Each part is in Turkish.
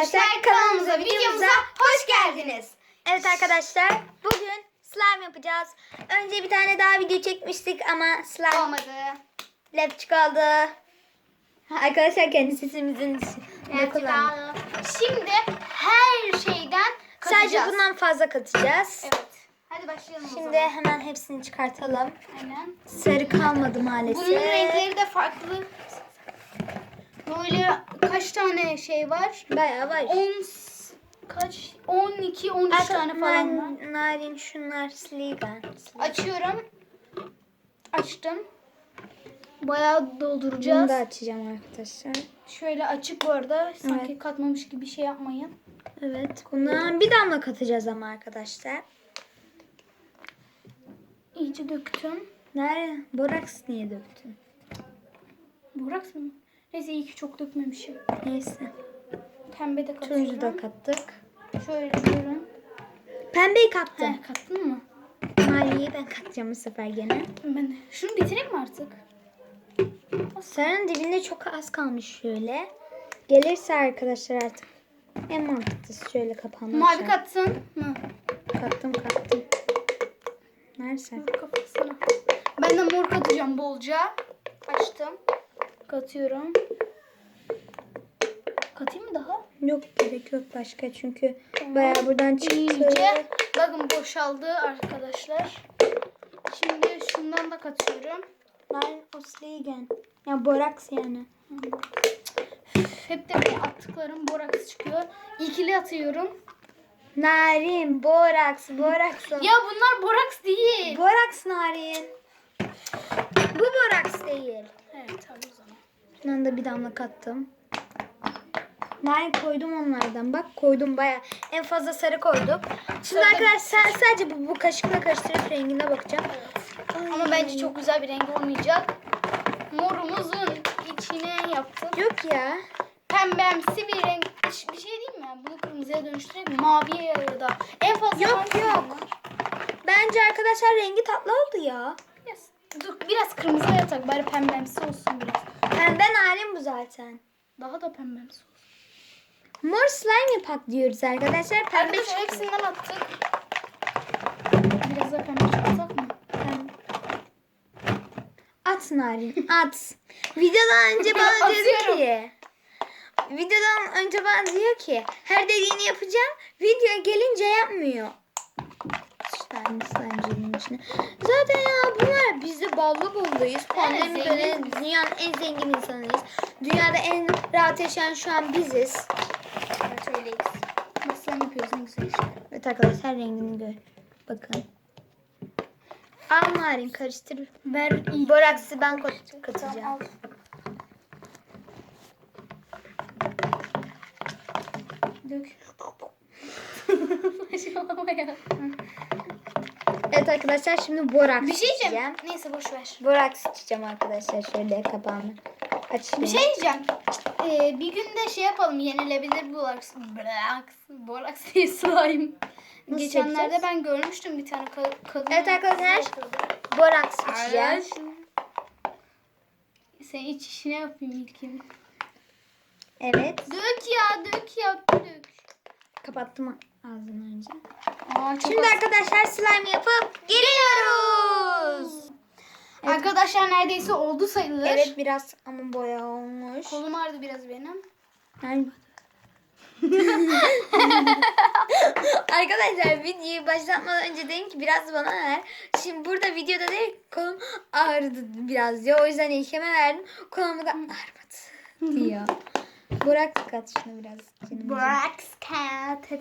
arkadaşlar kanalımıza videomuza hoş geldiniz. Evet arkadaşlar bugün slime yapacağız. Önce bir tane daha video çekmiştik ama slime Olmadı. lapçık oldu. Arkadaşlar kendi sesimizin ne kullandık. Şimdi her şeyden katacağız. Sadece bundan fazla katacağız. Evet. Hadi başlayalım o Şimdi zaman. hemen hepsini çıkartalım. Aynen. Sarı kalmadı maalesef. Bunun renkleri de farklı. Böyle kaç tane şey var? Bayağı var. 10 kaç 12 13 tane falan var. Nar- Narin şunlar sligan. Açıyorum. Açtım. Bayağı Bunu dolduracağız. da açacağım arkadaşlar. Şöyle açık bu arada. Sanki Evet. katmamış gibi şey yapmayın. Evet. Bundan bir damla katacağız ama arkadaşlar. İyice döktüm. Nerede? Boraks niye döktün? Boraks mı? Neyse iyi ki çok dökmemişim. Neyse. Pembe de katıyorum. Turuncu da kattık. Şöyle diyorum. Pembeyi kattım. He kattın mı? Maviyi ben katacağım bu sefer gene. Ben. Şunu bitireyim mi artık? Sarının dibinde çok az kalmış şöyle. Gelirse arkadaşlar artık en mantıklısı şöyle kapağını Mavi açar. katsın mı? Kattım kattım. Nerede? Mor. Ben de mor katacağım bolca. Açtım. Katıyorum. Katayım mı daha? Yok gerek yok başka çünkü bayağı buradan çıktı. İyice. Bakın boşaldı arkadaşlar. Şimdi şundan da katıyorum. Narin Osligen. Ya boraks yani. Hep de böyle attıklarım boraks çıkıyor. İkili atıyorum. Narin, boraks, boraks. Ya bunlar boraks değil. Boraks narin. Bu boraks değil. Evet tamam Şundan da bir damla kattım. Narin koydum onlardan. Bak koydum baya. En fazla sarı koyduk. Şimdi Sarı- arkadaşlar sadece bu, bu kaşıkla karıştırıp rengine bakacağım. Ama bence çok güzel bir rengi olmayacak. Morumuzun içine yaptık. Yok ya. Pembemsi bir renk. Bir şey değil mi? Bunu kırmızıya dönüştürelim. Maviye ya da. En fazla Yok, hangisi yok. var? Bence arkadaşlar rengi tatlı oldu ya. Biraz, dur, biraz kırmızı yatak. Bari pembemsi olsun biraz. Pembe narin bu zaten. Daha da pembemsi olsun. Mor slime yapak diyoruz arkadaşlar. Pembe Arkadaşlar çıktı. hepsinden attık. Biraz daha pembe çıkarsak mı? Pembe. At narin at. Videodan önce bana dedi ki. Videodan önce bana diyor ki her dediğini yapacağım. Videoya gelince yapmıyor. Slime slime'cının içine. Zaten ya bunlar biz de ballı bulluyuz. Pandemi dönemi dünyanın en zengin insanıyız. Dünyada en rahat yaşayan şu an biziz. Evet öyleyiz. Nasıl yapıyoruz ne güzel işte. Evet arkadaşlar rengini gör. Bakın. Al narin karıştır. Ver iyi. Boraksı ben kat- katacağım. Dök. Saçmalama ya. Evet arkadaşlar şimdi boraks Bir şey diyeceğim. Neyse boş ver. Boraks içeceğim arkadaşlar. Şöyle kapağını açayım. Bir şey diyeceğim. Ee, bir gün de şey yapalım. Yenilebilir boraks. Boraks. Boraks değil slime. Nasıl Geçenlerde yapacağız? ben görmüştüm bir tane ka- kadın. Evet arkadaşlar. Boraks içeceğim. Sen iç işine yapayım ilkim. Evet. Dök ya dök ya dök. Kapattım ağzını önce. Aa, çok Şimdi az- arkadaşlar slime yapıp geliyoruz. Arkadaşlar neredeyse oldu sayılır. Evet biraz ama boya olmuş. Kolum ağrıdı biraz benim. Nerede? Arkadaşlar videoyu başlatmadan önce dedim ki biraz bana ver. Şimdi burada videoda değil kolum ağrıdı biraz diyor. O yüzden ilkeme verdim. Kolum da ağrımadı diyor. Burak kat şunu biraz. canım. Boraks cat.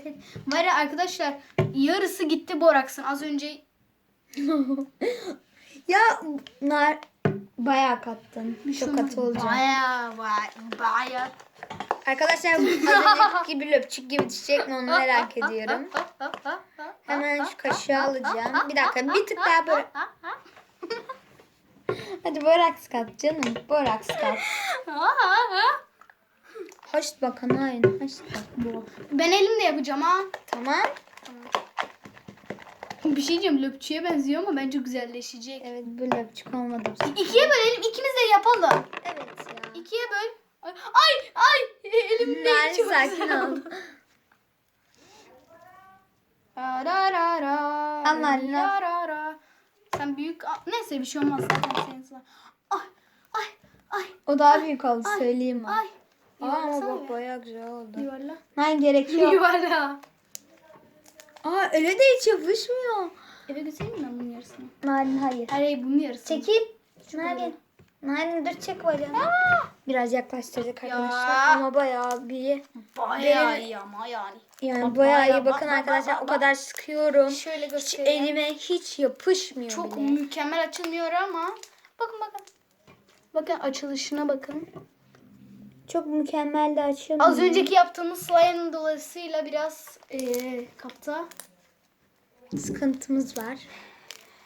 Var ya arkadaşlar yarısı gitti boraksın. Az önce ya nar bayağı kattın. Çok katı olacak. Baya baya baya. Arkadaşlar önceki gibi löpçük gibi düşecek mi onu merak ediyorum. Hemen şu kaşığı alacağım. Bir dakika bir tık daha böyle. Hadi boraks kat canım. Boraks kat. Hoş bakın aynı. Hoş bak bu. Ben elimle yapacağım ha. Tamam. Bir şey diyeceğim löpçüye benziyor ama bence güzelleşecek. Evet bu löpçük olmadı. İkiye bölelim ikimiz de yapalım. Evet ya. İkiye böl. Ay ay, ay elim Narin çok sakin ol. Ra ra ra ra. Allah Allah. ra, ra. Sen büyük... Neyse bir şey olmaz zaten senin sıra. Ay ay ay O daha büyük oldu Ay, söyleyeyim mi? ay. Aa, ama Yuvarlasana bak bayağı güzel oldu. Yuvarla. Hayır gerek yok. Yuvarla. Aa öyle de hiç yapışmıyor. Eve götüreyim mi ben bunun yarısını? Narin hayır. Hayır bunun yarısını. Çekil. Narin. Narin dur çek bacağını. Biraz yaklaştırdık arkadaşlar ama bayağı bir Bayağı iyi ama yani. yani bayağı iyi bak, bakın bak, arkadaşlar o kadar sıkıyorum. Şöyle Hiç göstereyim. elime hiç yapışmıyor Çok bile. mükemmel açılmıyor ama. Bakın bakın. Bakın açılışına bakın. Çok mükemmel de açılmıyor. Az önceki yaptığımız slime'ın dolayısıyla biraz eee kapta. sıkıntımız var.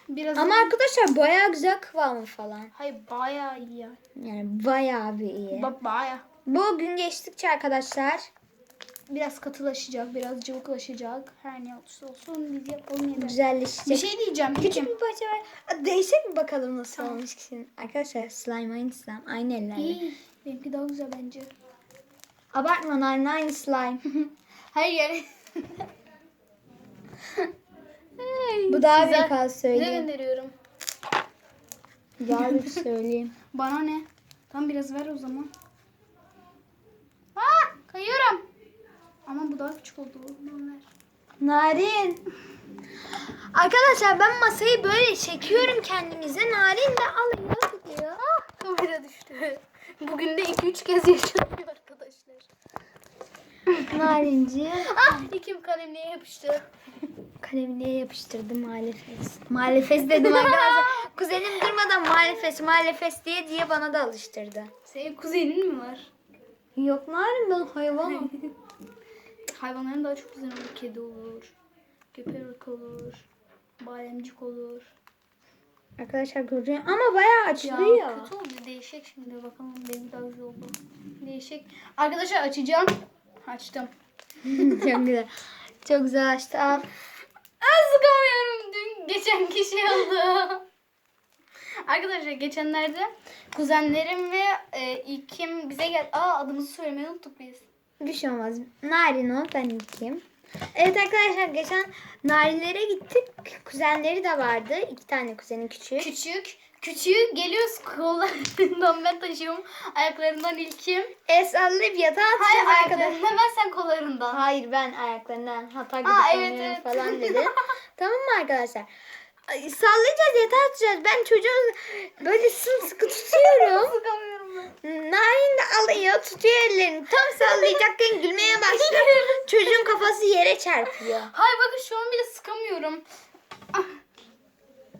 Biraz Ama arkadaşlar bayağı güzel kıvamı falan. hayır bayağı iyi yani. Yani bayağı bir iyi. Bak bayağı. Bu gün geçtikçe arkadaşlar Biraz katılaşacak, biraz cıvıklaşacak. Her ne olursa olsun biz yapalım yeter. güzelleşecek. Bir şey diyeceğim. Küçük bir parça var. Değsek mi bakalım nasıl olmuş ki? Arkadaşlar slime aynı slime. Aynı ellerle. Benimki daha güzel bence. Abartma Narin aynı slime. Hayır yani. Bu daha büyük az Size söyleyeyim. gönderiyorum. Daha büyük söyleyeyim. Bana ne? Tam biraz ver o zaman. Aa, kayıyorum. Ama bu daha küçük oldu. Bunu ver. Narin. Arkadaşlar ben masayı böyle çekiyorum kendimize. Narin de alıyor gidiyor. Ah, kamera düştü. Bugün de 2-3 kez yaşanıyor arkadaşlar. Narinciğim. Ah, ikim kalemliğe yapıştı. Kalemliğe yapıştırdım malefes. Malefes dedim arkadaşlar. Kuzenim durmadan malefes malefes diye diye bana da alıştırdı. Senin kuzenin mi var? Yok Narin ben hayvanım. Hayvanların daha çok güzel olur. Kedi olur. Köpek olur. Bademcik olur. Arkadaşlar görüyor ama bayağı açılıyor. Ya kötü. Değişik şimdi. Bakalım benim daha güzel oldu. Değişik. Arkadaşlar açacağım. Açtım. Çok güzel. Çok güzel açtı. Al. Aa, sıkamıyorum. Dün geçen kişi oldu. Arkadaşlar geçenlerde kuzenlerim ve e, İlkim bize gel. Aa adımızı söylemeyi unuttuk biz. Bir şey olmaz. Narin o ben kim? Evet arkadaşlar geçen Narinlere gittik. Kuzenleri de vardı. İki tane kuzenin küçüğü. Küçük. Küçüğü geliyoruz kollarından ben taşıyorum. Ayaklarından İlkim. El sallayıp yatağa Hayır atacağız arkadaşlar. ayaklarından ben sen kollarından. Hayır ben ayaklarından hata gidip Aa, evet, evet. falan dedi. tamam mı arkadaşlar? Ay, Sallayacağız yatağa atacağız. Ben çocuğu böyle sımsıkı tutuyorum. Sıkamıyorum ben. Narin de alıyor tutuyor ellerini. Tam sallayacakken gülmeye başlıyor. Çocuğun kafası yere çarpıyor. Hayır bakın şu an bile sıkamıyorum.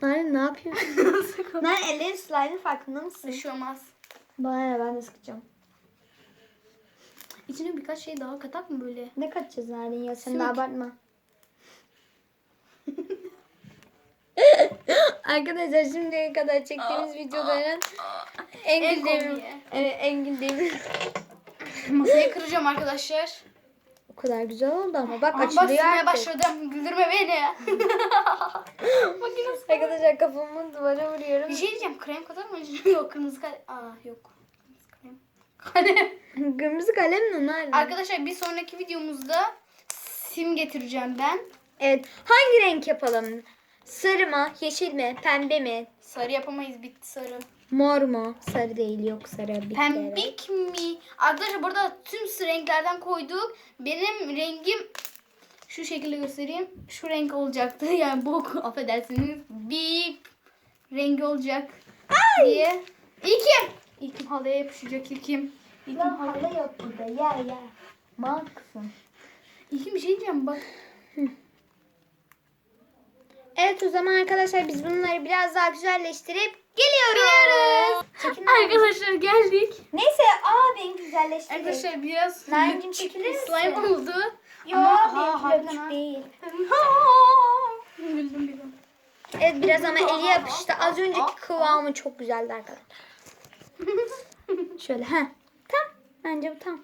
Narin ne yapıyorsun? Narin ellerin slime'ın farkında mısın? Bir şey olmaz. Bana ne ben de sıkacağım. İçine birkaç şey daha katak mı böyle? Ne kaçacağız Narin ya sen de abartma. Arkadaşlar şimdiye kadar çektiğimiz videoların en En güldüğüm, en güldüğüm. Masayı kıracağım arkadaşlar. O kadar güzel oldu ama bak Ama açılıyor sıkmaya artık. başladım. Güldürme beni. Nasıl. Arkadaşlar kafamı duvara vuruyorum. Bir şey diyeceğim. Krem kadar mı? yok kırmızı kalem. Aa yok. Kırmızı kalem. Kalem. Kırmızı kalem mi Narin? Arkadaşlar bir sonraki videomuzda sim getireceğim ben. Evet hangi renk yapalım? Sarı mı, yeşil mi, pembe mi, Sarı yapamayız bitti sarı. Mor mu? Sarı değil yok sarı evet. Pembik mi? Arkadaşlar burada tüm renklerden koyduk. Benim rengim şu şekilde göstereyim. Şu renk olacaktı. Yani bu affedersiniz. Bip rengi olacak diye. İlkim. İlkim halaya yapışacak İlkim. İlkim Lan halaya. halı yok burada yer. Mal kızım. İlkim bir şey diyeceğim bak. Evet o zaman arkadaşlar biz bunları biraz daha güzelleştirip geliyoruz. Çekin. Arkadaşlar geldik. Neyse aa ben güzelleştirdim. Arkadaşlar biraz Narin'cim küçük çekilir misin? slime oldu. Yok Ama- Aa, harbiden ha. değil. Güldüm bir an. Evet biraz ama eli yapıştı. Az önceki kıvamı çok güzeldi arkadaşlar. Şöyle ha. Tam. Bence bu tam.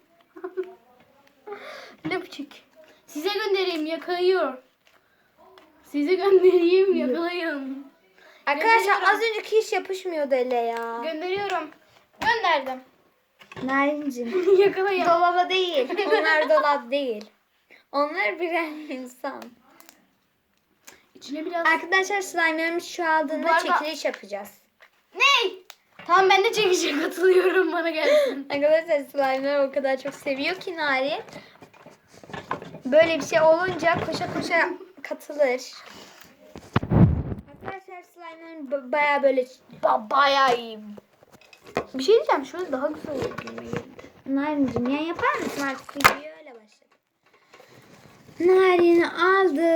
Löpçük. Size göndereyim yakalayıyor. Size göndereyim yakalayın. Arkadaşlar az önceki hiç yapışmıyordu ele ya. Gönderiyorum. Gönderdim. Narincim. Yakala ya. Dolaba değil. Onlar dolap değil. Onlar birer insan. İçine biraz... Arkadaşlar slime'larımız Bu çoğaldığında arada- çekiliş yapacağız. Ney? Tamam ben de çekişe katılıyorum bana gelsin. Arkadaşlar slime'ları o kadar çok seviyor ki Nari. Böyle bir şey olunca koşa koşa katılır. Arkadaşlar slime'ların ba- baya böyle Ba bayağı iyi. Bir şey diyeceğim şöyle daha güzel olur gibime geldi. Nari'cim ya yapar mısın artık videoyu öyle başladı. Narin aldı.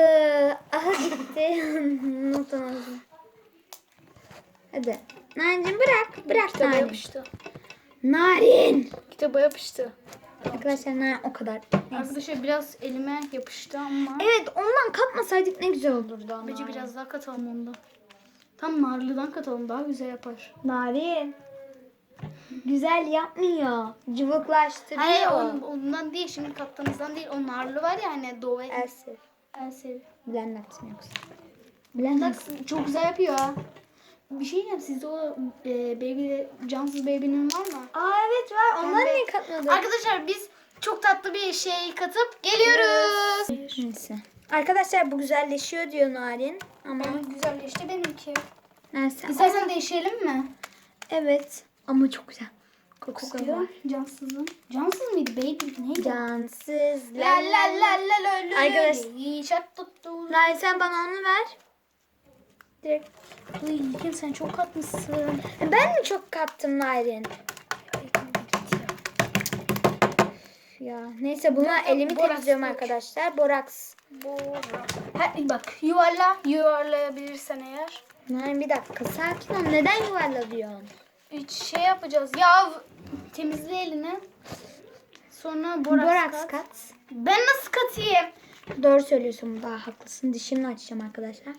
Aha gitti. Unutamadım. Hadi. Narin'cim bırak. Bırak Kitaba Narin. yapıştı. Narin. Kitaba yapıştı. Arkadaşlar Narin o kadar. Neyse. Arkadaşlar biraz elime yapıştı ama. Evet ondan katmasaydık ne güzel olurdu ama. Bence biraz daha katalım ondan. Tam narlıdan katalım daha güzel yapar. Narin. Güzel yapmıyor. Cıvıklaştırıyor. Hayır on- ondan değil şimdi kattığımızdan değil o narlı var ya hani Dove. Elsi. En sev. Bilen yapsın yoksa. Bilen çok güzel yapıyor ha. Bir şey diyeceğim sizde o e, baby, cansız baby'nin var mı? Aa evet var. Onları niye katmadın? Arkadaşlar biz çok tatlı bir şey katıp geliyoruz. Neyse. Arkadaşlar bu güzelleşiyor diyor Narin. Ama Ama güzelleşti benimki. neyse. İstersen değişelim mi? Evet. Ama çok güzel. Kokusu Kokuyor. var. Cansızın. Cansız mıydı baby? Neydi? Cansız. La la la la la la. Arkadaş- Şat tuttu. Narin sen bana onu ver. Direkt. Uy, sen çok katmışsın. Ben mi çok kattım Narin? Ya neyse buna Yok, elimi boraks temizliyorum arkadaşlar. Boraks. Ha, bak yuvarla yuvarlayabilirsen eğer. Narin bir dakika sakin ol. Neden yuvarla diyorsun? Üç şey yapacağız. Ya temizle elini. Sonra boraks, Boraks kat. kat. Ben nasıl katayım? Doğru söylüyorsun daha haklısın. Dişimle açacağım arkadaşlar.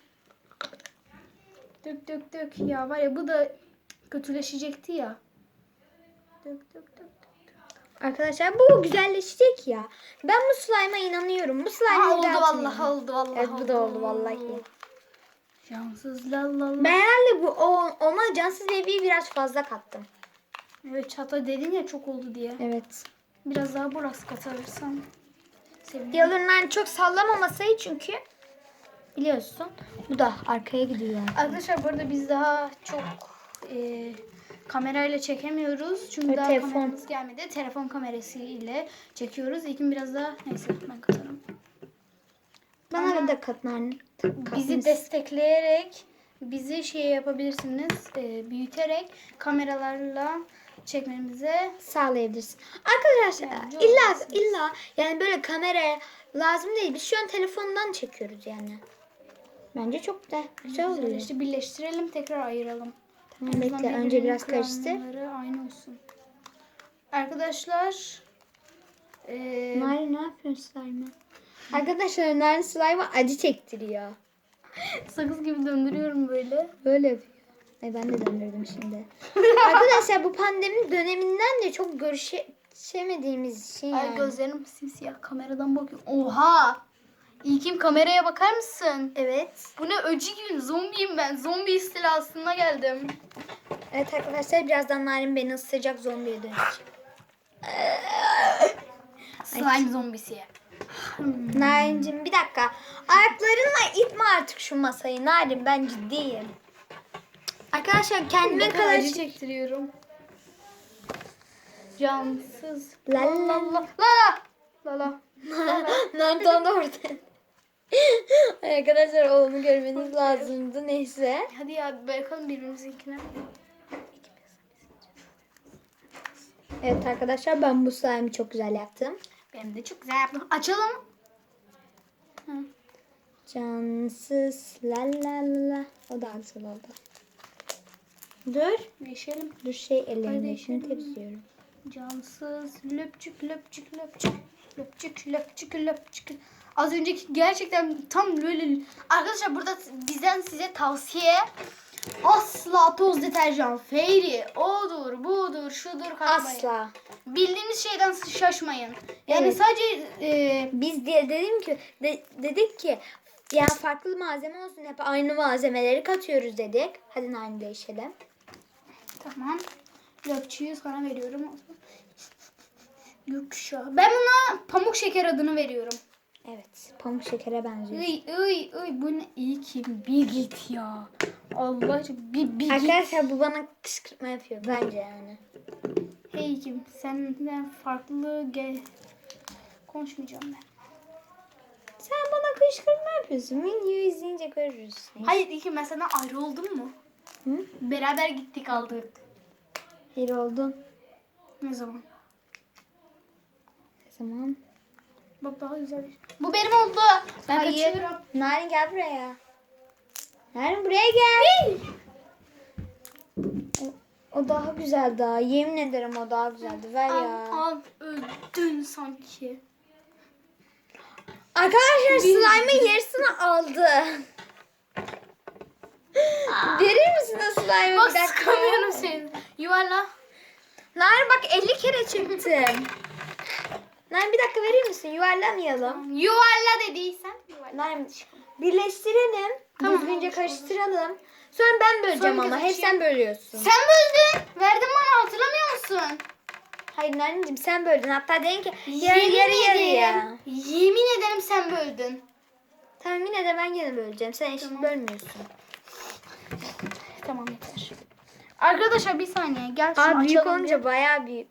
Dök dök dök. Ya var ya bu da kötüleşecekti ya. Dök dök. Arkadaşlar bu güzelleşecek ya. Ben bu slime'a inanıyorum. Bu slime'ı oldu vallahi oldu vallahi Evet bu da oldu vallahi. Cansız la la la. Ben herhalde bu o, ona cansız baby'yi biraz fazla kattım. Evet çata dedin ya çok oldu diye. Evet. Biraz daha boraks katarsan sevinirim. Yalırlar çok sallamaması çünkü biliyorsun. Bu da arkaya gidiyor. Arkadaşlar bu arada biz daha çok e, kamerayla çekemiyoruz. Çünkü Evet, daha telefon. kameramız gelmedi. Telefon kamerası ile çekiyoruz. İlkin biraz daha neyse ben katarım. Bana da kat Narin. Bizi destekleyerek bizi şey yapabilirsiniz. e, büyüterek kameralarla çekmemize sağlayabilirsin. Arkadaşlar Yani illa illa yani böyle kamera lazım değil. Biz şu an telefondan çekiyoruz yani. Bence çok da güzel oluyor. işte birleştirelim tekrar ayıralım. Tamam bekle önce biraz kıvamları aynı olsun. Arkadaşlar e, Narin ne yapıyorsun slime'a? Arkadaşlar Narin slime'a acı çektiriyor. sakız gibi döndürüyorum böyle. Böyle yapıyor. Ay ben de döndürdüm şimdi. Arkadaşlar bu pandemi döneminden de çok görüşemediğimiz için Ay yani. gözlerim simsiyah kameradan bakıyorum. Oha! İlkim kameraya bakar mısın? Evet. Bu ne öcü gibi zombiyim ben. Zombi istilasına geldim. Evet arkadaşlar birazdan Narin beni ısıracak zombiye dönecek. Slime zombisi. Narin'cim bir dakika. Ayaklarınla itme artık şu masayı. Narin ben ciddiyim. Arkadaşlar kendime kadar acı çektiriyorum. Cansız. La la la la la la la. Orada. Arkadaşlar oğlumu görmeniz lazımdı. Neyse. Hadi ya bakalım birbirimizinkine. Evet arkadaşlar ben bu slime'ı çok güzel yaptım. Benim de çok güzel yaptım. Açalım. Hı. Cansız la la la. O da güzel oldu. Dur. Değişelim. Dur şey ellerimle değişelim. şunu temizliyorum. Cansız löpçük löpçük löpçük löpçük löpçük löpçük. Az önceki gerçekten tam böyle arkadaşlar burada bizden size tavsiye asla toz deterjan fairy odur budur şudur katmayın. Asla. Bildiğiniz şeyden şaşmayın. Yani Evet. sadece e, Biz diye dedim ki de- dedik ki ya farklı malzeme olsun hep aynı malzemeleri katıyoruz dedik. Hadi Narin değişelim. tamam löpçüyü sana veriyorum. Gökkuşağı. Ben buna pamuk şeker adını veriyorum. Evet. Pamuk şekere benziyor. Iy ıy ıy bu ne iyi ki bir git ya. Allah bir, bir git. Arkadaşlar bu bana kışkırtma yapıyor bence yani. Hey kim senden farklı gel. Konuşmayacağım ben. Sen bana kışkırtma yapıyorsun. Videoyu izleyince görürüz. Hayır iyi ki ben senden ayrı oldum mu? Hı? Beraber gittik aldık. Hayır oldun. Ne zaman? Ne zaman? Bak daha güzel. Bu benim oldu. Ben Hayır. kaçıyorum. Narin gel buraya. Narin buraya gel. O, o daha güzel daha. Yemin ederim o daha güzeldi. Ver ya. Al, al öldün sanki. Arkadaşlar slime'ın yarısını aldı. Verir misin o slime'ı Bak bir dakika? sıkamıyorum seni. Yuvarla. Narin bak 50 kere çektim. Narin bir dakika verir misin? Yuvarlamayalım. Yuvarla dediysen. Yuvarla. Birleştirelim. Tamam. Düzgünce karıştıralım. Sonra ben böleceğim Sonra ama. Hep sen bölüyorsun. Sen böldün. Verdin bana hatırlamıyor musun? Hayır Narincim sen böldün. Hatta dedin ki yarı yarı yarıya. Yemin ederim sen böldün. Tamam yine de ben gene böleceğim. Sen eşit Tamam. bölmüyorsun. Tamam yeter. Arkadaşlar bir saniye gel Aa, büyük açalım olunca bayağı büyük.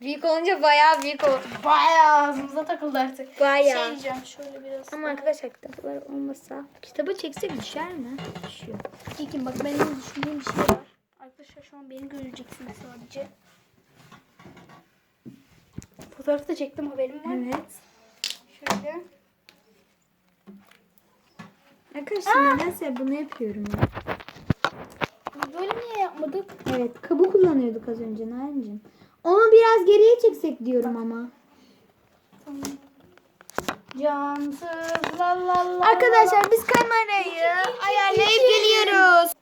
Büyük olunca bayağı büyük ol. Bayağı ağzımıza takıldı artık. Bayağı. Şey diyeceğim şöyle biraz. Ama arkadaşlar kitaplar olmasa kitabı çeksek düşer mi? Düşüyor. İlkin bak benim düşündüğüm bir şey var. Arkadaşlar şu an beni göreceksiniz sadece. Fotoğrafı da çektim haberim var. Evet. Şöyle. Arkadaşlar nedense bunu yapıyorum ben. Böyle niye yapmadık? Evet kabı kullanıyorduk az önce Narincim. Onu biraz geriye çeksek diyorum ama. Cansız la la la. Arkadaşlar biz kamerayı ayarlayıp geliyoruz.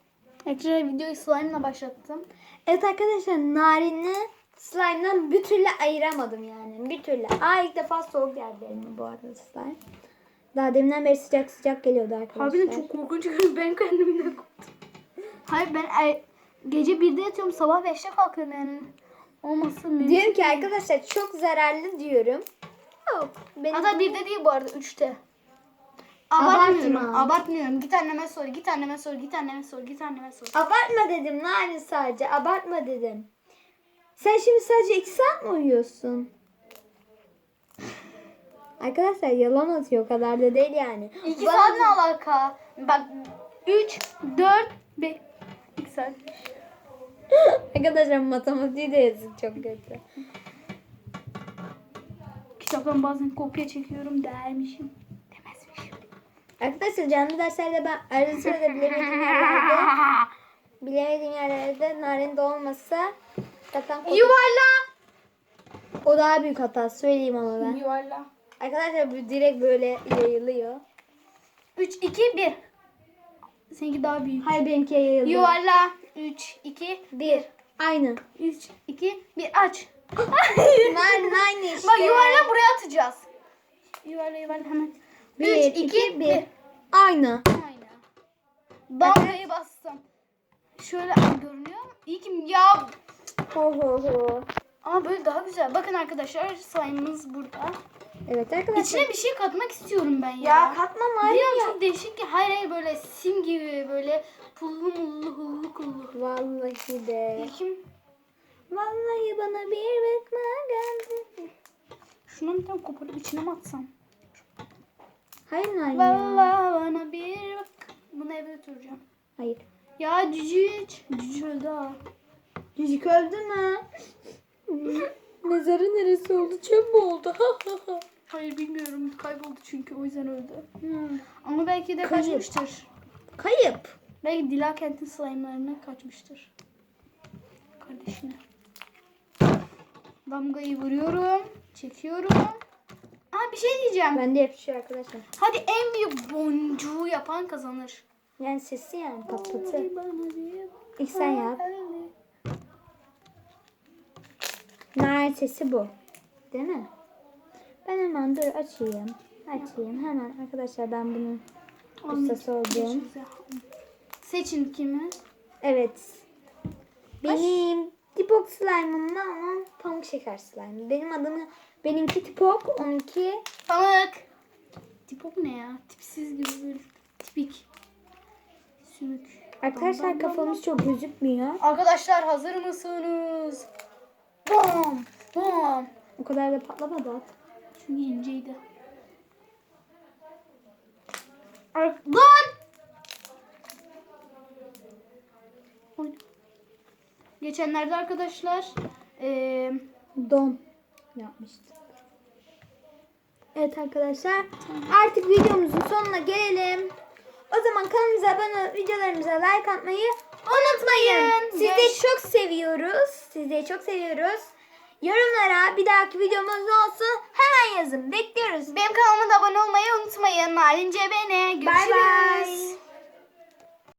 Arkadaşlar videoyu slime'la başlattım. Evet arkadaşlar narini slime'dan bir türlü ayıramadım yani. Bir türlü. Aa ilk defa soğuk geldi elime bu arada slime. Daha deminden beri sıcak sıcak geliyordu arkadaşlar. Harbiden çok korkunç. Ben kendimden korktum. Hayır ben er- gece 1'de yatıyorum sabah 5'te kalkıyorum yani. Olmasın mümkün. Diyorum ki arkadaşlar çok zararlı diyorum. Yok. Benim Hatta 1'de değil bu arada 3'te. Abartma. Abartmıyorum. Abartmıyorum. Git anneme sor. Git anneme sor. Git anneme sor. Git anneme sor. Abartma dedim Narin sadece. Abartma dedim. Sen şimdi sadece iki saat mi uyuyorsun? Arkadaşlar yalan atıyor o kadar da değil yani. 2 Bana- saat ne alaka? Bak 3, 4, 5. 2 saat. Arkadaşlar matematiği de yazık çok kötü. Kitaptan bazen kopya çekiyorum dermişim. Demezmişim. Arkadaşlar canlı derslerde ben arada sırada bilemediğim yerlerde bilemediğim yerlerde narin de olmasa zaten kopya- Yuvarla. o daha büyük hata söyleyeyim ama ben. Yuvarla. Arkadaşlar bu direkt böyle yayılıyor. 3, 2, 1. Seninki daha büyük. Hayır benimki yayılıyor. Yuvarla. 3, 2, 1. Aynı. 3, 2, 1 aç. Narin aynı işte. Bak yuvarla buraya atacağız. Yuvarla yuvarla hemen. 3, Bir, 2, iki, 1. bir. Aynı. Aynen. Damgayı bastım. Şöyle görünüyor? İyi ki ya. Ho ho ho. Ama böyle daha güzel. Bakın arkadaşlar slime'ımız burada. Evet arkadaşlar. İçine bir şey katmak istiyorum ben ya. Ya katma Biliyorum ya. çok değişik ki. Hayır hayır böyle sim gibi böyle pullu mullu hullu kullu. Vallahi de. İlkim Vallahi bana bir bakma geldi. şunu bir tane koparıp içine mi atsam? Hayır ya. Vallahi bana bir bak. Bunu eve götüreceğim. Hayır. Ya cücüç. Cücüç öldü ha. Cücük öldü mü? Mezarı neresi oldu? Çöp mü oldu? Hayır bilmiyorum. Kayboldu çünkü o yüzden öldü. Hmm. Ama belki de Kayıp. kaçmıştır. Kayıp. Belki Dila Kent'in slime'larına kaçmıştır. Kardeşine. Damgayı vuruyorum. Çekiyorum. Aa bir şey diyeceğim. Ben de yapışıyor arkadaşlar. Hadi en büyük boncuğu yapan kazanır. Yani sesi yani bir İlk sen yap. öyle. Nar sesi bu. Değil mi? Ben hemen dur açayım. Açayım hemen arkadaşlar ben bunun ustası oldum. Seçin kimi? Evet. Benim Dipok slime'ımla onun pamuk şeker slime. Benim adımı Benimki tipok, onunki Pamuk. Tipok ne ya? Tipsiz gibi böyle. Tipik. Sümük. Arkadaşlar kafamız çok gözükmüyor. Arkadaşlar hazır mısınız? Bam. Bam. O kadar da patlamadı at. Çünkü inceydi. Lan! Geçenlerde arkadaşlar eee Don yapmıştık. Evet arkadaşlar artık videomuzun sonuna gelelim. O zaman kanalımıza abone olup videolarımıza like atmayı unutmayın. Sizi Görüş- çok seviyoruz. Sizi çok seviyoruz. Yorumlara bir dahaki videomuz olsun hemen yazın. Bekliyoruz. benim kanalıma da abone olmayı unutmayın. Narin Cebene. Görüşürüz. Bye bye.